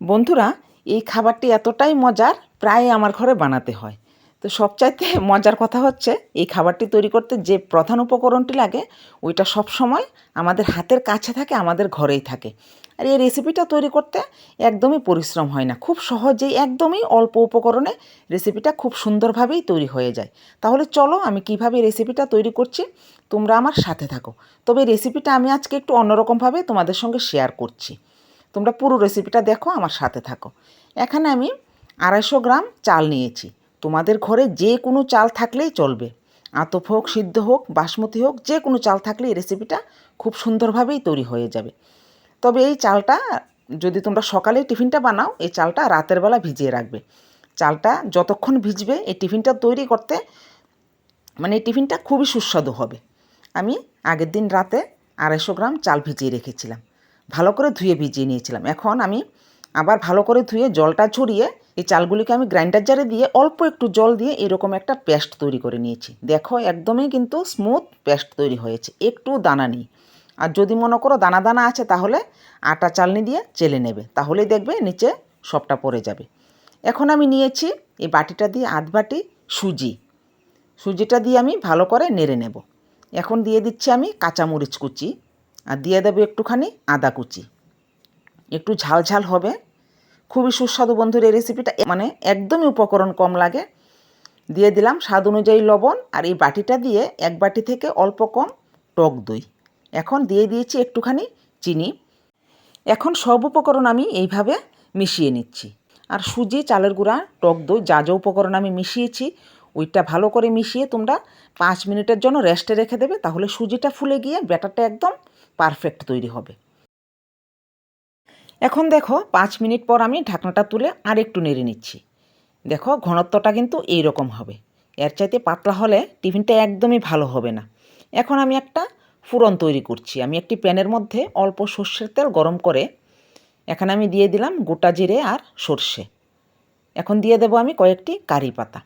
বন্ধুরা, এই খাবারটি এতটাই মজার, প্রায় আমার ঘরে বানাতে হয়। তো সবচাইতে মজার কথা হচ্ছে, এই খাবারটি তৈরি করতে যে প্রধান উপকরণটি লাগে, ওইটা সব সময় আমাদের হাতের কাছে থাকে, আমাদের ঘরেই থাকে। আর এই রেসিপিটা তৈরি করতে একদমই পরিশ্রম হয় না। খুব সহজেই, একদমই অল্প উপকরণে রেসিপিটা খুব সুন্দরভাবেই তৈরি হয়ে যায়। তাহলে চলো, আমি কীভাবে রেসিপিটা তৈরি করছি, তোমরা আমার সাথে থাকো। তবে রেসিপিটা আমি আজকে একটু অন্যরকমভাবে তোমাদের সঙ্গে শেয়ার করছি। তোমরা পুরো রেসিপিটা দেখো, আমার সাথে থাকো। এখানে আমি আড়াইশো গ্রাম চাল নিয়েছি। তোমাদের ঘরে যে কোনো চাল থাকলেই চলবে। আতপ হোক, সিদ্ধ হোক, বাসমতি হোক, যে কোনো চাল থাকলে এই রেসিপিটা খুব সুন্দরভাবেই তৈরি হয়ে যাবে। তবে এই চালটা, যদি তোমরা সকালে টিফিনটা বানাও, এই চালটা রাতের বেলা ভিজিয়ে রাখবে। চালটা যতক্ষণ ভিজবে, এই টিফিনটা তৈরি করতে মানে এই টিফিনটা খুবই সুস্বাদু হবে। আমি আগের দিন রাতে আড়াইশো গ্রাম চাল ভিজিয়ে রেখেছিলাম। ভালো করে ধুয়ে ভিজিয়ে নিয়েছিলাম। এখন আমি আবার ভালো করে ধুয়ে জলটা ছড়িয়ে এই চালগুলিকে আমি গ্রাইন্ডার জারে দিয়ে অল্প একটু জল দিয়ে এরকম একটা পেস্ট তৈরি করে নিয়েছি। দেখো একদমই কিন্তু স্মুথ পেস্ট তৈরি হয়েছে একটু দানা নেই। আর যদি মনে করো দানা দানা আছে তাহলে আটা চালনি দিয়ে চেলে নেবে, তাহলেই দেখবে নিচে সবটা পড়ে যাবে। এখন আমি নিয়েছি এই বাটিটা দিয়ে আধ বাটি সুজি। সুজিটা দিয়ে আমি ভালো করে নেড়ে নেব। এখন দিয়ে দিচ্ছি আমি কাঁচামরিচ কুচি। আর দিয়ে দেবো একটুখানি আদা কুচি। একটু ঝাল ঝাল হবে। খুবই সুস্বাদু বন্ধুর এই রেসিপিটা মানে একদমই উপকরণ কম লাগে। দিয়ে দিলাম স্বাদ অনুযায়ী লবণ আর এই বাটিটা দিয়ে এক বাটি থেকে অল্প কম টক দই। এখন দিয়ে দিয়েছি একটুখানি চিনি। এখন সব উপকরণ আমি এইভাবে মিশিয়ে নিচ্ছি। আর সুজি, চালের গুঁড়া, টক দই, যা যা উপকরণ আমি মিশিয়েছি ওইটা ভালো করে মিশিয়ে তোমরা পাঁচ মিনিটের জন্য রেস্টে রেখে দেবে, তাহলে সুজিটা ফুলে গিয়ে ব্যাটারটা একদম পারফেক্ট তৈরি হবে। এখন দেখো পাঁচ মিনিট পর আমি ঢাকনাটা তুলে আর একটু নেড়ে নিচ্ছি। দেখো ঘনত্বটা কিন্তু এই রকম হবে। এর চাইতে পাতলা হলে টিফিনটা একদমই ভালো হবে না। এখন আমি একটা ফুরন তৈরি করছি। আমি একটি প্যানের মধ্যে অল্প সর্ষের তেল গরম করে এখানে আমি দিয়ে দিলাম গোটা জিরে আর সর্ষে। এখন দিয়ে দেবো আমি কয়েকটি কারি পাতা।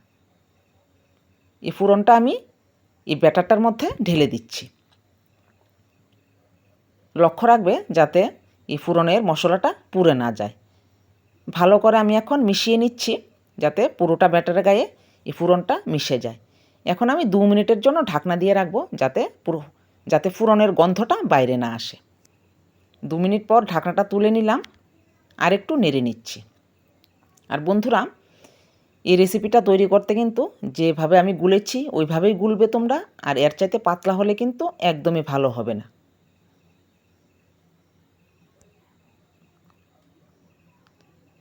এই ফুরনটা আমি এই ব্যাটারটার মধ্যে ঢেলে দিচ্ছি। লক্ষ্য রাখবে যাতে এই ফুরনের মশলাটা পুড়ে না যায়। ভালো করে আমি এখন মিশিয়ে নিচ্ছি যাতে পুরোটা ব্যাটারের গায়ে এই ফুরনটা মিশে যায়। এখন আমি দু মিনিটের জন্য ঢাকনা দিয়ে রাখব যাতে পুরো, যাতে ফুরনের গন্ধটা বাইরে না আসে। দু মিনিট পর ঢাকনাটা তুলে নিলাম আর একটু নেড়ে নিচ্ছি। আর বন্ধুরা এই রেসিপিটা তৈরি করতে কিন্তু যেভাবে আমি গুলেছি, ওইভাবেই গুলবে তোমরা। আর এর চাইতে পাতলা হলে কিন্তু একদমই ভালো হবে না।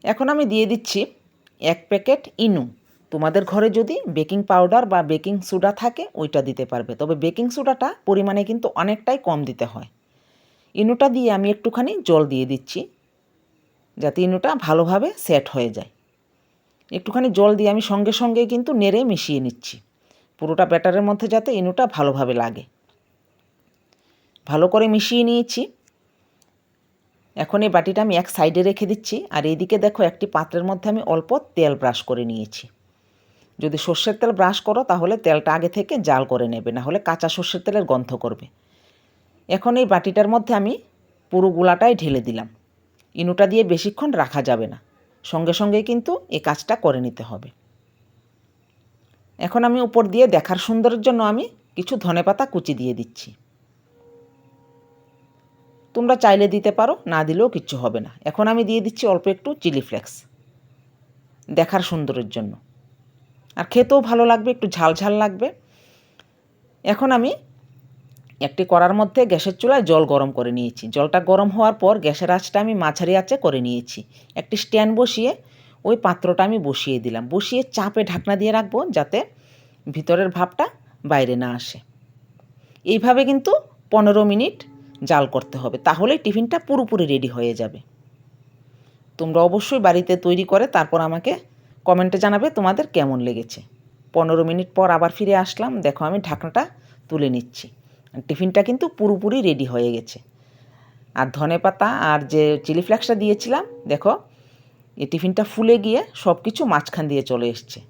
এখন আমি দিয়ে দিচ্ছি এক প্যাকেট ইনু। তোমাদের ঘরে যদি বেকিং পাউডার বা বেকিং সোডা থাকে, ওইটা দিতে পারবে। তবে বেকিং সোডাটা পরিমাণে কিন্তু অনেকটাই কম দিতে হয়। ইনুটা দিয়ে আমি একটুখানি জল দিয়ে দিচ্ছি, যাতে ইনুটা ভালোভাবে সেট হয়ে যায়। একটুখানি জল দিয়ে আমি সঙ্গে সঙ্গে কিন্তু নেড়ে মিশিয়ে নিচ্ছি। পুরোটা ব্যাটারের মধ্যে যাতে ইনুটা ভালোভাবে লাগে। ভালো করে মিশিয়ে নিয়েছি। এখন এই বাটিটা আমি এক সাইডে রেখে দিচ্ছি। আর এইদিকে দেখো একটি পাত্রের মধ্যে আমি অল্প তেল ব্রাশ করে নিয়েছি। যদি সর্ষের তেল ব্রাশ করো তাহলে তেলটা আগে থেকে জাল করে নেবে, না হলে কাঁচা সর্ষের তেলের গন্ধ করবে। এখন এই বাটিটার মধ্যে আমি পুরো গুলাটাই ঢেলে দিলাম। ইনুটা দিয়ে বেশিক্ষণ রাখা যাবে না। সঙ্গে সঙ্গেই কিন্তু এই কাজটা করে নিতে হবে। এখন আমি উপর দিয়ে দেখার সুন্দরের জন্য আমি কিছু ধনেপাতা কুচি দিয়ে দিচ্ছি। তোমরা চাইলে দিতে পারো, না দিলেও কিচ্ছু হবে না। এখন আমি দিয়ে দিচ্ছি অল্প একটু চিলি ফ্লেক্স দেখার সুন্দরের জন্য। আর খেতেও ভালো লাগবে, একটু ঝাল ঝাল লাগবে। এখন আমি একটি করার মধ্যে গ্যাসের চুলায় জল গরম করে নিয়েছি। জলটা গরম হওয়ার পর গ্যাসের আঁচটা আমি মাঝারি আঁচে করে নিয়েছি। একটি স্ট্যান্ড বসিয়ে ওই পাত্রটা আমি বসিয়ে দিলাম। বসিয়ে চাপে ঢাকনা দিয়ে রাখব যাতে ভিতরের ভাবটা বাইরে না আসে। এইভাবে কিন্তু পনেরো মিনিট জাল করতে হবে। তাহলেই টিফিনটা পুরোপুরি রেডি হয়ে যাবে। তোমরা অবশ্যই বাড়িতে তৈরি করে তারপর আমাকে কমেন্টে জানাবে তোমাদের কেমন লেগেছে। পনেরো মিনিট পর আবার ফিরে আসলাম। দেখো আমি ঢাকনাটা তুলে নিচ্ছি। টিফিনটা কিন্তু পুরোপুরি রেডি হয়ে গেছে। আর ধনে পাতা আর যে চিলি ফ্লেক্সটা দিয়েছিলাম, দেখো, এই টিফিনটা ফুলে গিয়ে সব কিছু মাঝখান দিয়ে চলে এসছে।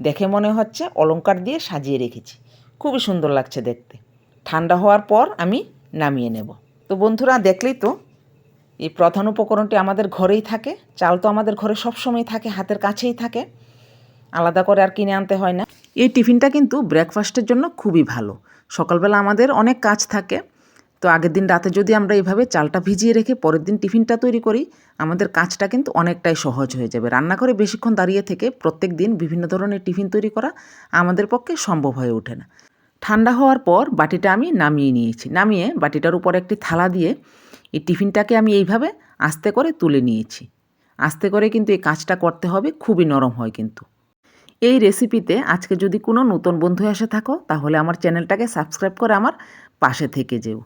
দেখে মনে হচ্ছে অলঙ্কার দিয়ে সাজিয়ে রেখেছি। খুবই সুন্দর লাগছে দেখতে। ঠান্ডা হওয়ার পর আমি নামিয়ে নেব। তো বন্ধুরা, দেখলেই তো, এই প্রধান উপকরণটি আমাদের ঘরেই থাকে। চাল তো আমাদের ঘরে সবসময় থাকে, হাতের কাছেই থাকে। আলাদা করে আর কিনে আনতে হয় না। এই টিফিনটা কিন্তু ব্রেকফাস্টের জন্য খুবই ভালো। সকালবেলা আমাদের অনেক কাজ থাকে, তো আগের দিন রাতে যদি আমরা এইভাবে চালটা ভিজিয়ে রেখে পরের দিন টিফিনটা তৈরি করি, আমাদের কাজটা কিন্তু অনেকটাই সহজ হয়ে যাবে। রান্না করে বেশিক্ষণ দাঁড়িয়ে থেকে প্রত্যেক দিন বিভিন্ন ধরনের টিফিন তৈরি করা আমাদের পক্ষে সম্ভব হয়ে ওঠে না। ঠান্ডা হওয়ার পর বাটিটা আমি নামিয়ে নিয়েছি। নামিয়ে বাটিটার উপর একটি থালা দিয়ে এই টিফিনটাকে আমি এইভাবে আস্তে করে তুলে নিয়েছি। আস্তে করে কিন্তু এই কাজটা করতে হবে, খুবই নরম হয় কিন্তু। এই রেসিপিতে আজকে যদি কোনো নতুন বন্ধু এসে থাকো, তাহলে আমার চ্যানেলটাকে সাবস্ক্রাইব করে আমার পাশে থেকে যেও।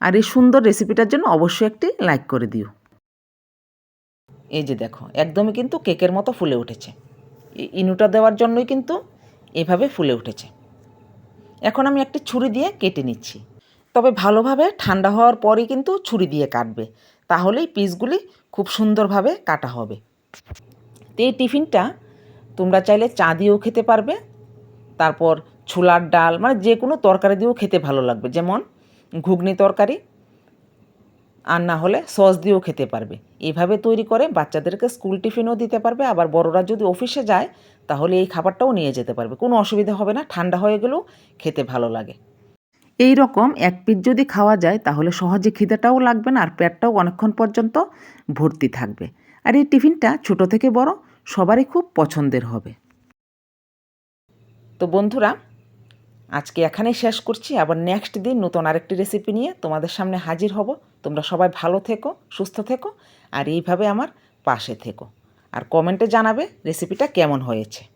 আর এই সুন্দর রেসিপিটার জন্য অবশ্যই একটি লাইক করে দিও। এই যে দেখো, একদমই কিন্তু কেকের মতো ফুলে উঠেছে। ইনুটা দেওয়ার জন্যই কিন্তু এভাবে ফুলে উঠেছে। এখন আমি একটি ছুরি দিয়ে কেটে নিচ্ছি। তবে ভালোভাবে ঠান্ডা হওয়ার পরই কিন্তু ছুরি দিয়ে কাটবে। তাহলেই পিসগুলি খুব সুন্দরভাবে কাটা হবে। তো এই টিফিনটা তোমরা চাইলে চা দিয়েও খেতে পারবে। তারপর ছোলার ডাল মানে যে কোনো তরকারি দিয়েও খেতে ভালো লাগবে। যেমন ঘুগনি তরকারি, আর না হলে সস দিয়েও খেতে পারবে। এইভাবে তৈরি করে বাচ্চাদেরকে স্কুল টিফিনও দিতে পারবে। আবার বড়রা যদি অফিসে যায়, তাহলে এই খাবারটাও নিয়ে যেতে পারবে। কোনো অসুবিধা হবে না, ঠান্ডা হয়ে গেলেও খেতে ভালো লাগে। এই রকম এক পিস যদি খাওয়া যায়, তাহলে সহজে খিদেটাও লাগবে না, আর পেটটাও অনেকক্ষণ পর্যন্ত ভর্তি থাকবে। আর এই টিফিনটা ছোট থেকে বড় সবারই খুব পছন্দের হবে। তো বন্ধুরা, আজকে এখানেই শেষ করছি। আবার নেক্সট দিন নতুন আরেকটি রেসিপি নিয়ে তোমাদের সামনে হাজির হব। তোমরা সবাই ভালো থেকো, সুস্থ থেকো, আর এইভাবে আমার পাশে থেকো। আর কমেন্টে জানাবে রেসিপিটা কেমন হয়েছে।